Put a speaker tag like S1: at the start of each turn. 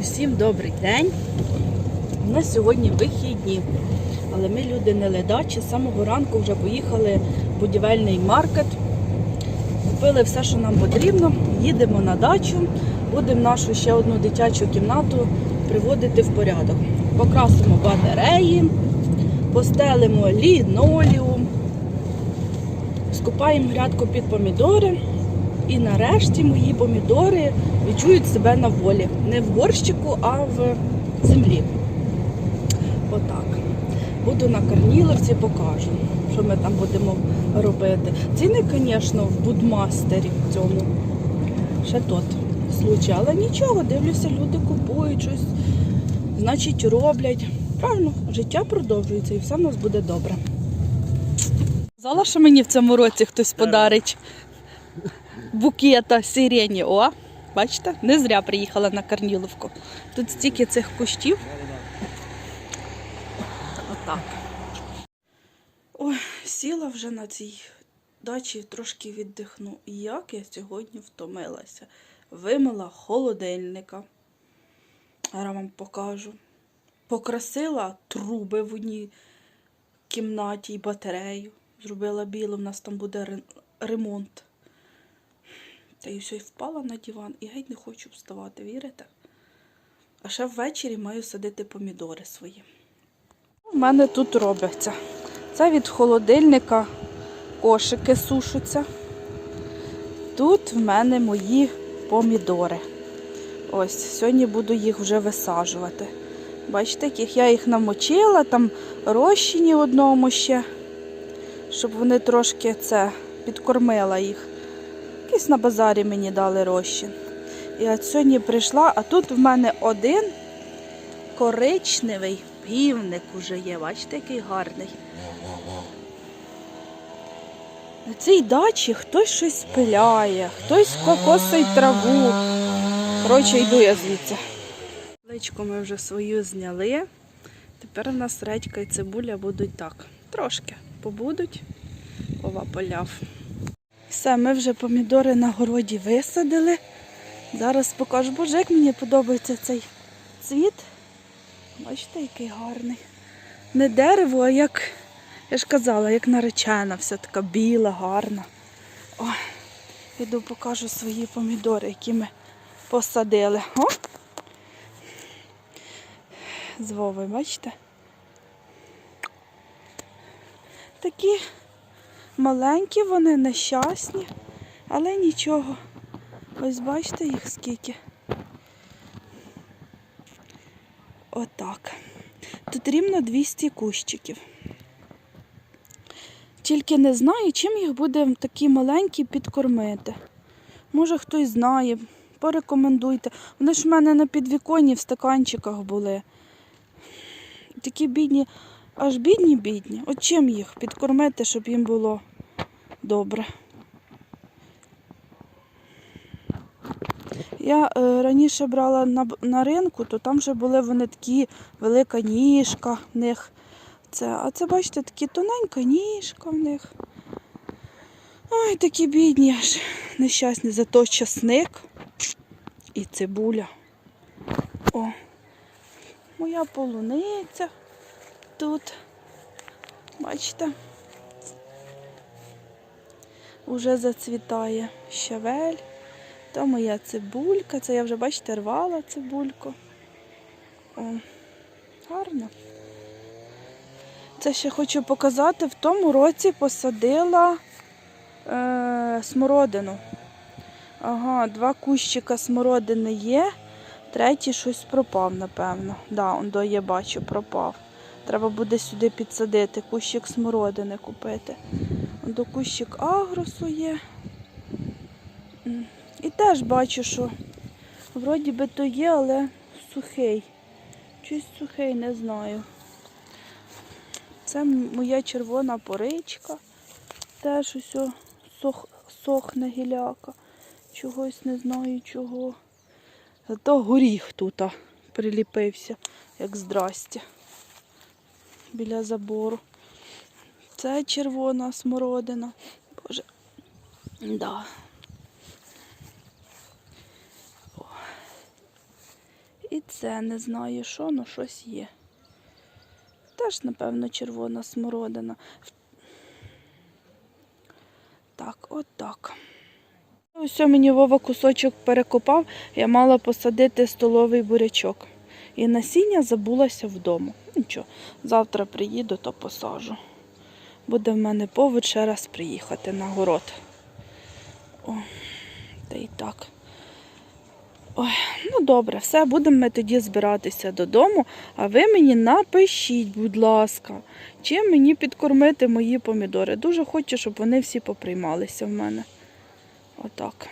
S1: Усім добрий день. У нас сьогодні вихідні, але ми люди не ледачі. З самого ранку вже поїхали в будівельний маркет. Купили все, що нам потрібно. Їдемо на дачу, будемо нашу ще одну дитячу кімнату приводити в порядок. Покрасимо батареї, постелимо лінолеум, скупаємо грядку під помідори. І нарешті мої помідори відчують себе на волі. Не в горщику, а в землі. Отак. Буду на Корніловці, покажу, що ми там будемо робити. Ціни, звісно, в будмастері в цьому. Ще тот случай. Але нічого, дивлюся, люди купують щось, значить, роблять. Правильно, життя продовжується і все в нас буде добре. Казала, що мені в цьому році хтось подарить букета сирені. О, бачите, не зря приїхала на Корніловку. Тут стільки цих кущів. Отак. Ой, сіла вже на цій дачі трошки віддихну. Як я сьогодні втомилася. Вимила холодильника. Зараз вам покажу. Покрасила труби в одній кімнаті і батарею. Зробила білу, в нас там буде ремонт. Та і все, і впала на диван і геть не хочу вставати, вірите? А ще ввечері маю садити помідори свої. У мене тут робиться. Це від холодильника кошики сушаться. Тут в мене мої помідори. Ось, сьогодні буду їх вже висаджувати. Бачите, яких я їх намочила, там розчині одному ще, щоб вони трошки це підкормила їх. Якийсь на базарі мені дали розчин. І от сьогодні прийшла, а тут в мене один коричневий півник уже є. Бачите, який гарний. На цій дачі хтось щось пиляє, хтось кокосить траву. Коротше, йду я звідси. Личку ми вже свою зняли. Тепер у нас редька і цибуля будуть так. Трошки побудуть, Вова поляв. Все, ми вже помідори на городі висадили. Зараз покажу. Боже, як мені подобається цей цвіт. Бачите, який гарний. Не дерево, а як, я ж казала, як наречена, вся така біла, гарна. О, іду покажу свої помідори, які ми посадили. О! З Вовою, бачите? Такі Маленькі вони, нещасні, але нічого. Ось бачите їх скільки. Отак. Тут рівно 200 кущиків. Тільки не знаю, чим їх буде такі маленькі підкормити. Може хтось знає, порекомендуйте. Вони ж в мене на підвіконні в стаканчиках були. Такі бідні, аж бідні-бідні. От чим їх підкормити, щоб їм було добре. Я е, раніше брала на, на ринку, то там вже були вони такі велика ніжка в них. Це, а це, бачите, такі тоненька ніжка в них. Ой, такі бідні аж нещасні. Зато часник і цибуля. О, моя полуниця тут. Бачите? Уже зацвітає щавель. То моя цибулька. Це я вже, бачите, рвала цибульку. О, гарно. Це ще хочу показати. В тому році посадила е, смородину. Ага, два кущика смородини є. Третій щось пропав, напевно. Да, до я бачу, пропав. Треба буде сюди підсадити, кущик смородини купити. До кущик агросу є. І теж бачу, що вроді би то є, але сухий. Щось сухий, не знаю. Це моя червона поричка. Теж усе сох, сохне гіляка. Чогось не знаю чого. Зато горіх тут приліпився, як здрастя. Біля забору. Це червона смородина. Боже. Да. О. І це не знаю що, але щось є. Теж, напевно, червона смородина. Так, от так. Ось мені Вова кусочок перекопав, я мала посадити столовий бурячок. І насіння забулася вдома. Нічого, завтра приїду, то посажу. Буде в мене повод ще раз приїхати на город. О, та й так. Ой, ну добре, все, будемо ми тоді збиратися додому. А ви мені напишіть, будь ласка, чим мені підкормити мої помідори. Дуже хочу, щоб вони всі поприймалися в мене. Отак.